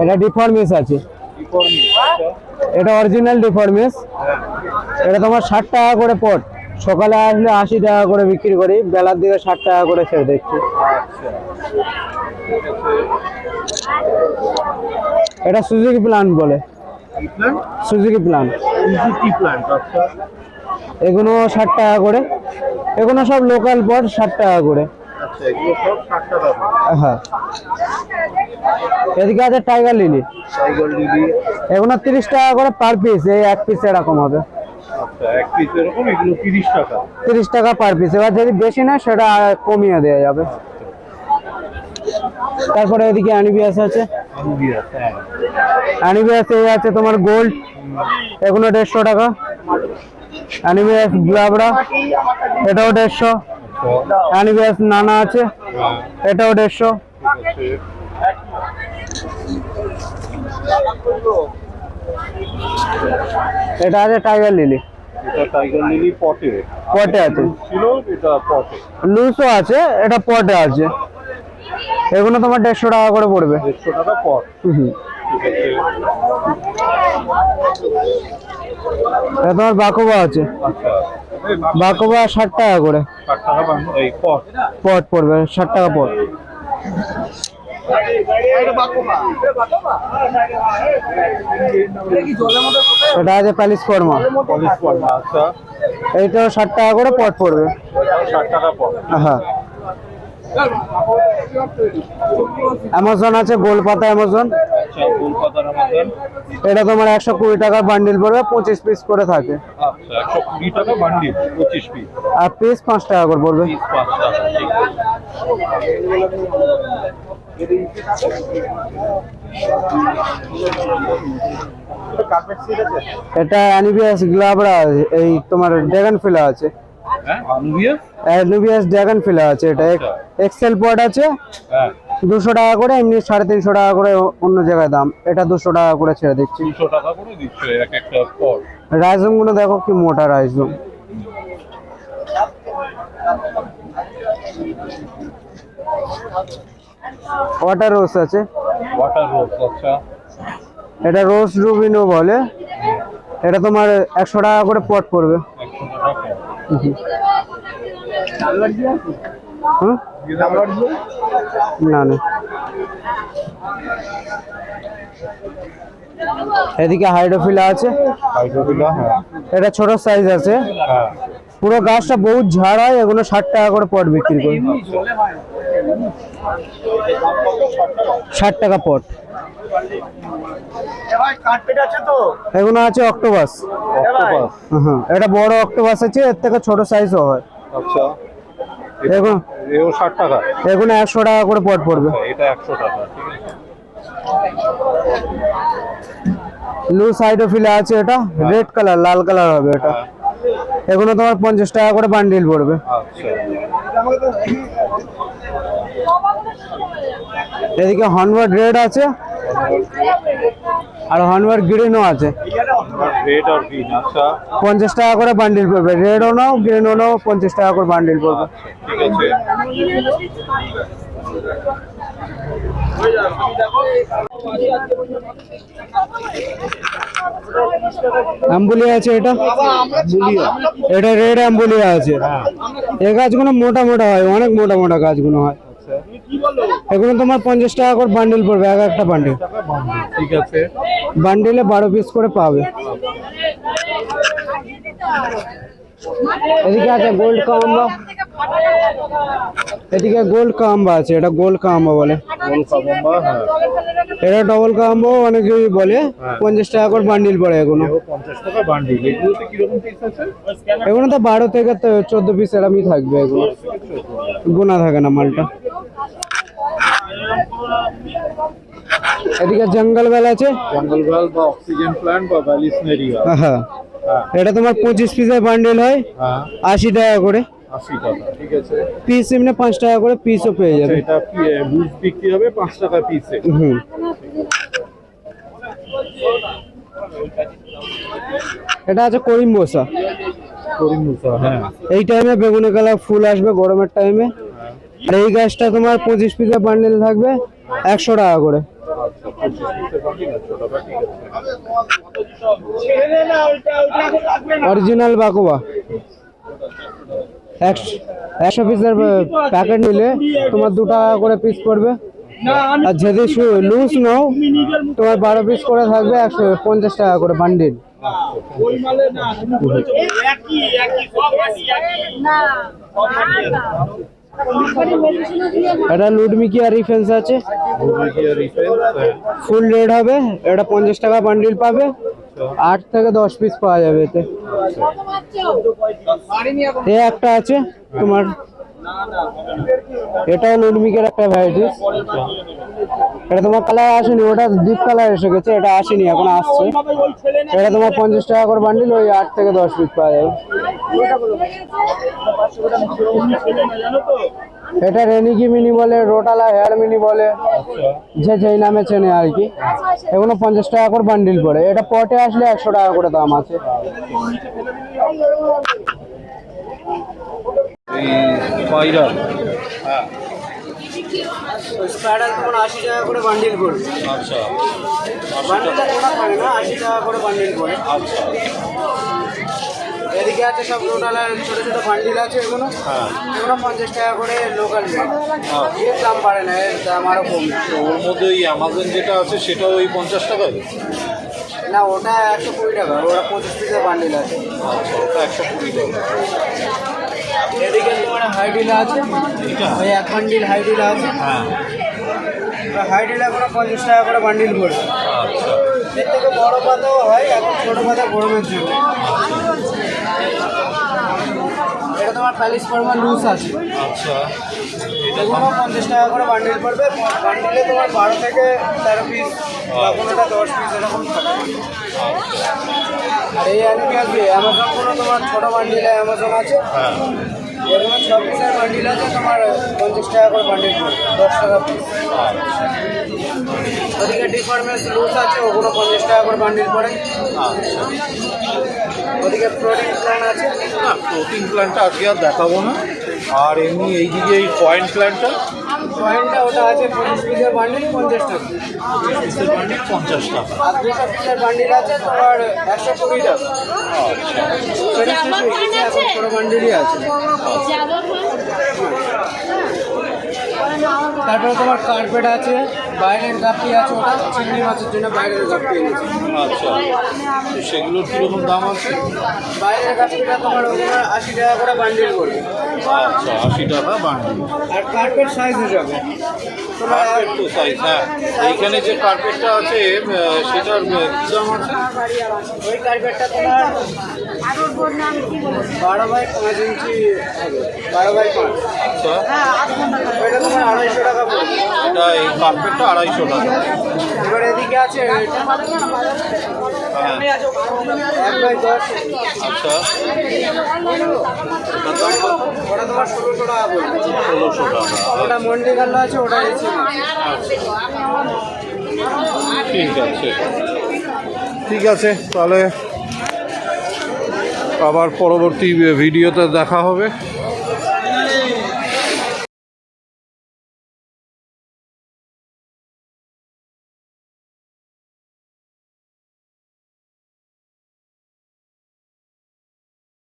এটা ডিফরমেস আছে। এটা অরিজিনাল ডিফরমেস এটা তোমার ষাট টাকা করে পট সকালে আসলে আশি টাকা করে বিক্রি করি বেলার দিকে ষাট টাকা করে ছেড়ে আছে এটা সুজুকি প্লান্ট বলে। সুজুকি প্ল্যান্ট আচ্ছা। এগুলো ষাট টাকা করে। এগুলো সব লোকাল পট ষাট টাকা করে। আচ্ছা। হ্যাঁ। এদিকে আছে টাইগার লিলি টাইগার লিলি এগুলো তিরিশ টাকা করে পার পিস এই এক পিস এরকম হবে। আচ্ছা তিরিশ টাকা। পার পিস এবার যদি বেশি না সেটা কমিয়ে দেওয়া যাবে। তারপরে এদিকে অ্যানিবিয়াস আছে। হ্যাঁ। অ্যানিবিয়াস এই আছে তোমার গোল্ড এগুলো দেড়শো টাকা। অ্যানিবিয়াস এটাও দেড়শো। অ্যানিবিয়াস নানা আছে। এটাও দেড়শো। এটা আছে টাইগার লিলি পটে আছে। লুজও আছে এটা পটে আছে। এগুলো তোমার দেড়শো টাকা করে পড়বে। দেড়শো টাকা পট হুম। তোমার আছে। ষাট টাকা করে। পট পড়বে, ষাট টাকা পট। এটা আছে এইটাও ষাট টাকা করে পট পড়বে। হ্যাঁ। অ্যামাজন আছে, গোলপাতা অ্যামাজন। এটা তোমার একশো কুড়ি টাকার বান্ডিল পড়বে পঁচিশ পিস করে থাকে। আচ্ছা টাকা আর পিস পাঁচ টাকা করে পড়বে। টাকা এটা অ্যানিবিয়াস গ্লাবরা এই তোমার ড্রাগন ফিলা আছে। অ্যানিবিয়াস ড্রাগন ফিলা আছে এটা। আচ্ছা। এক্সেল পট আছে। হ্যাঁ। দুশো টাকা করে এমনি সাড়ে তিনশো টাকা করে অন্য জায়গায় দাম। এটা দুশো টাকা করে ছেড়ে দিচ্ছি। তিনশো টাকা করে দিচ্ছ এক একটা পট রাইজুমগুলো দেখো কি মোটা রাইজুম। ওয়াটার রোজ আছে। ওয়াটার রোজ আচ্ছা। এটা রোজ রুবিনো বলে। এটা তোমার একশো টাকা করে পট পড়বে। একশো টাকা? না না। এদিকে হাইড্রোফিলা আছে। হ্যাঁ। এটা ছোট সাইজ আছে। হ্যাঁ। পুরো গাছটা বহুত ঝাড় হয় এগুলো ষাট টাকা করে পট বিক্রি করি। ষাট টাকা পট। এগুলো আছে অক্টোবাস হ্যাঁ এটা বড় অক্টোবাস আছে এর থেকে ছোট সাইজও হয়। আচ্ছা। এগুলো এও ষাট টাকা। এগুলো একশো টাকা করে পট পড়বে। আচ্ছা, এটা একশো টাকা ঠিক আছে? লুজ হাইড্রোফিলা আছে এটা রেড কালার লাল কালার হবে এটা। হ্যাঁ। এগুলো তোমার পঞ্চাশ টাকা করে বান্ডিল পড়বে। আচ্ছা। এদিকে হনওয়ার্ড রেড আছে। আর হনওয়ার্ড গ্রিনও আছে। রেড আর গ্রিন আচ্ছা। পঞ্চাশ টাকা করে বান্ডিল পড়বে। রেডও নাও গ্রিনও নাও পঞ্চাশ টাকা করে বান্ডিল পড়বে। ঠিক আছে অ্যাম্বুলিয়া আছে এটা? এটা রেড অ্যাম্বুলিয়া আছে। এই গাছগুলো মোটা মোটা হয় অনেক মোটা মোটা গাছগুলো হয়। এগুলো তোমার পঞ্চাশ টাকা করে বান্ডিল পড়বে এক একটা বান্ডিল ঠিক আছে। বান্ডিলে বারো পিস করে পাবে। এদিকে আছে গোল্ড কাম্বা এদিকে গোল্ড কাম্বা আছে এটা গোল্ড কাম্বা বলে। হ্যাঁ। এটা ডবল কাম্বো অনেকেই বলে পঞ্চাশ টাকা করে বান্ডিল পড়ে এগুলো। এগুলো তো বারো থেকে চোদ্দ পিস এরমই থাকবে এগুলো। গোনা থাকে না মালটা। এদিকে জঙ্গল বেল আছে? জঙ্গল ভালো বা অক্সিজেন প্ল্যান্ট বা ভ্যালিসনেরিয়া হ্যাঁ। হ্যাঁ এটা তোমার পঁচিশ পিসের বান্ডেল হয় হ্যাঁ। আশি টাকা করে। আশি টাকা ঠিক আছে। পিস এমনি পাঁচ টাকা করে পিসও পেয়ে আচ্ছা, যাবে। এটা বিক্রি হবে পাঁচ টাকা পিসে হুম। এটা আছে করিম বসা করিম মুসা হ্যাঁ। এই টাইমে বেগুনি কালার ফুল আসবে গরমের টাইমে আর এই গাছটা তোমার পঁচিশ পিসের বান্ডেল থাকবে একশো টাকা করে। আচ্ছা অরিজিনাল বাকোবা। একশো একশো পিসের প্যাকেট নিলে তোমার দু টাকা করে পিস পড়বে। আর যদি লুজ নাও তোমার বারো পিস করে থাকবে একশো পঞ্চাশ টাকা করে বান্ডিল এটা লুডমিকি আর রিফেন্স আছে। ফুল রেড হবে, এটা পঞ্চাশ টাকা বান্ডিল পাবে। আট থেকে দশ পিস পাওয়া যাবে এতে। একটা আছে, তোমার এটাও লুডমিকের একটা ভ্যারাইটিস এটা তোমার কালার আসেনি, ওটা ডিপ কালার এসে গেছে, এটা আসেনি, এখন আসছে। এটা তোমার পঞ্চাশ টাকা করে বান্ডিল ওই আট থেকে দশ পিস পাওয়া যাবে। এটা রেনিকি মিনি বলে রোটালা হেয়ার মিনি বলে। যে যেই নামে চেনে আর কি। এগুলো পঞ্চাশ টাকা করে বান্ডিল পড়ে। এটা পটে আসলে একশো টাকা করে দাম আছে। এই স্পাইরাল হ্যাঁ তোমার আশি টাকা করে বান্ডিল আচ্ছা। বান্ডিলটা থাকে না আশি টাকা করে বান্ডিল আচ্ছা। এদিকে আছে সব ছোট ছোট বান্ডিল আছে এগুলো। হ্যাঁ। এগুলো পঞ্চাশ টাকা করে লোকাল রেট এর দাম বাড়ে না এর দাম আরও কম। তো ওর মধ্যে ওই অ্যামাজন যেটা আছে সেটাও ওই পঞ্চাশ টাকায়? না ওটা একশো কুড়ি টাকা ওটা পঁচিশ পিসের বান্ডিল আছে। আচ্ছা ওটা একশো কুড়ি টাকা। এদিকে তোমার হাইডিলা আছে। ওই এক বান্ডিল হাইডিলা আছে। হ্যাঁ। হাইডিলা করে পঞ্চাশ টাকা করে বান্ডিল পড়বে আচ্ছা। এর থেকে বড় পাতাও হয় এখন ছোট পাতা গরমের জন্য। এটা তোমার প্যালিস ফর্মাল লুজ আছে। আচ্ছা। এগুলো পঞ্চাশ টাকা করে বান্ডিল পড়বে। বান্ডিলে তোমার বারো থেকে তেরো পিস বা কোনোটা দশ পিস এরকম থাকে। আর এই অ্যানিমি আসবে অ্যামাজন কোনো তোমার ছোটো বান্ডিলে অ্যামাজন আছে। হ্যাঁ। এরকম সব পিসের বান্ডিল আছে তোমার পঞ্চাশ টাকা করে বান্ডিল দশ টাকা পিস ওদিকে ডিফার্মেন্স লুজ আছে, ওগুলো পঞ্চাশ টাকা করে বান্ডিল পড়ে ওদিকে প্রোটিন প্ল্যান আছে। না প্রোটিন প্ল্যানটা আজকে আর দেখাবো না। আর এমনি এইদিকে এই পয়েন্ট প্ল্যান্টটা পয়েন্টটা ওটা আছে পঁচিশ পিসের বান্ডিল পঞ্চাশ টাকা। পিসের বান্ডিল পঞ্চাশ টাকা। আর দুশো পিসের বান্ডিল আছে তোমার একশো কুড়ি টাকা। ছোটো ছোটো বান্ডিলই আছে। তারপরে তোমার কার্পেট আছে বাইরের গাপ্পি আছে ওটা? চিংড়ি মাছের জন্য বাইরের গাপ্পি এনেছি। আচ্ছা তো সেগুলোর কীরকম দাম আছে? বাইরের গাপ্পিটা তোমার ওগুলো আশি টাকা করে বান্ডিল করবে। আচ্ছা আশি টাকা বান্ডিল আর কার্পেট সাইজ হিসাবে। তোমার কার্পেট তো সাইজ হ্যাঁ। এইখানে যে কার্পেটটা আছে সেটার কী দাম আছে? ওই কার্পেটটা তোমার বারো বাই পাঁচ ইঞ্চি হবে। বারো বাই পাঁচ। আচ্ছা তোমার আড়াইশো টাকা পড়বে। এটা এই কার্পেটটা আড়াইশো টাকা। এবার এদিকে আছে এটা। হ্যাঁ এক বাই দশ। আচ্ছা। ওটা তোমার ষোলোশো টাকা পড়বে। ষোলোশো টাকা। ওটা মন্ডি গাল্লা আছে ওটা ঠিক আছে। ঠিক আছে তাহলে আবার পরবর্তী ভিডিওতে দেখা হবে।